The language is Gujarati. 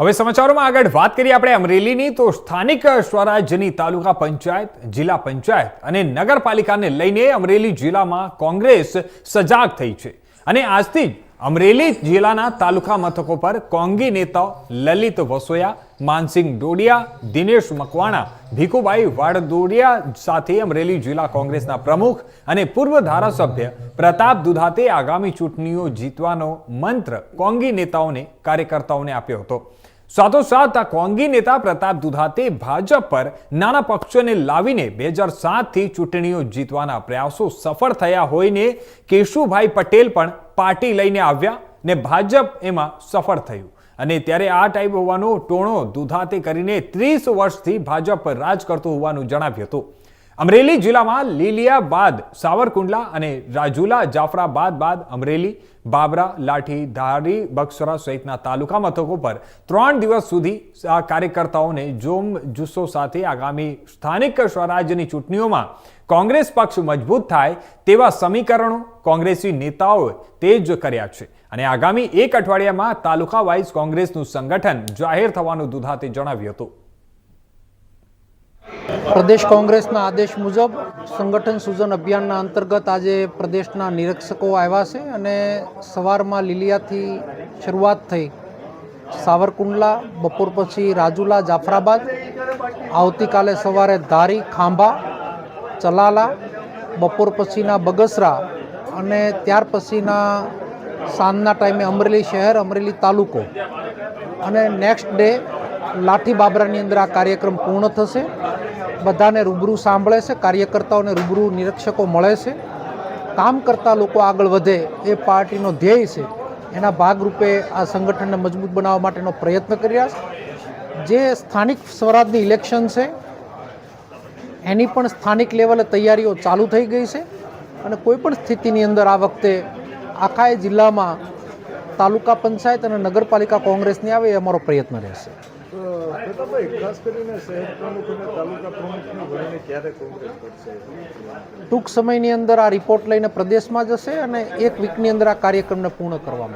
હવે સમાચારોમાં આગળ વાત કરીએ આપણે અમરેલીની, તો સ્થાનિક સ્વરાજ્યની તાલુકા પંચાયત, જિલ્લા પંચાયત અને નગરપાલિકાને લઈને અમરેલી જિલ્લામાં કોંગ્રેસ સજાગ થઈ છે. અને આજથી અમરેલી જિલ્લાના તાલુકા મથકો પર કોંગી નેતાઓ લલિત વસોયા માનસિંહ ડોડિયા, દિનેશ મકવાણા, ભીખુભાઈ વાડદોડિયા સાથે અમરેલી જિલ્લા કોંગ્રેસના પ્રમુખ અને પૂર્વ ધારાસભ્ય પ્રતાપ દુધાતે આગામી ચૂંટણીઓ જીતવાનો મંત્ર કોંગી નેતાઓને, કાર્યકર્તાઓને આપ્યો હતો. સાથોસાથ આ કોંગી નેતા પ્રતાપ દુધાતે ભાજપ પર નાના પક્ષોને લાવીને બે હજાર સાતથી ચૂંટણીઓ જીતવાના પ્રયાસો સફળ થયા હોઈને કેશુભાઈ પટેલ પણ પાર્ટી લઈને આવ્યા ને ભાજપ એમાં સફળ થયું. અને ત્યારે આ ટાઈપ હોવાનો ટોણો દુધાતે કરીને ત્રીસ વર્ષથી ભાજપ પર રાજ કરતો હોવાનું જણાવ્યું હતું. અમરેલી જિલ્લામાં લીલિયા બાદ, સાવરકુંડલા અને રાજુલા જાફરાબાદ બાદ અમરેલી, બાબરા, લાઠી, ધારી બક્સરા સહિતના તાલુકા મથકો પર ત્રણ દિવસ સુધી આ કાર્યકર્તાઓને જોમ જુસ્સો સાથે આગામી સ્થાનિક સ્વરાજ્યની ચૂંટણીઓમાં કોંગ્રેસ પક્ષ મજબૂત થાય તેવા સમીકરણો કોંગ્રેસી નેતાઓએ તે જ કર્યા છે. અને આગામી એક અઠવાડિયામાં તાલુકા વાઇઝ કોંગ્રેસનું સંગઠન જાહેર થવાનું દુધાતે જણાવ્યું હતું. પ્રદેશ કોંગ્રેસના આદેશ મુજબ સંગઠન સૂજન અભિયાનના અંતર્ગત આજે પ્રદેશના નિરીક્ષકો આવ્યા છે અને સવારમાં લીલિયાથી શરૂઆત થઈ સાવરકુંડલા, બપોર પછી રાજુલા, જાફરાબાદ, આવતીકાલે સવારે ધારી, ખાંભા, ચલાલા, બપોર પછીના બગસરા અને ત્યાર પછીના સાંજના ટાઈમે અમરેલી શહેર, અમરેલી તાલુકો. અને નેક્સ્ટ ડે લાઠી બાબરાની અંદર આ કાર્યક્રમ પૂર્ણ થશે. બધાને રૂબરૂ સાંભળે છે, કાર્યકર્તાઓને રૂબરૂ નિરીક્ષકો મળે છે. કામ કરતા લોકો આગળ વધે એ પાર્ટીનો ધ્યેય છે. એના ભાગરૂપે આ સંગઠનને મજબૂત બનાવવા માટેનો પ્રયત્ન કર્યા છે. જે સ્થાનિક સ્વરાજની ઇલેક્શન છે, એની પણ સ્થાનિક લેવલે તૈયારીઓ ચાલુ થઈ ગઈ છે. અને કોઈ પણ સ્થિતિની અંદર આ વખતે આખા એ જિલ્લામાં તાલુકા પંચાયત અને નગરપાલિકા કોંગ્રેસની આવે એ અમારો પ્રયત્ન રહેશે. ટૂંક સમયની અંદર આ રિપોર્ટ લઈને પ્રદેશમાં જશે અને એક વીકની અંદર આ કાર્યક્રમને પૂર્ણ કરવામાં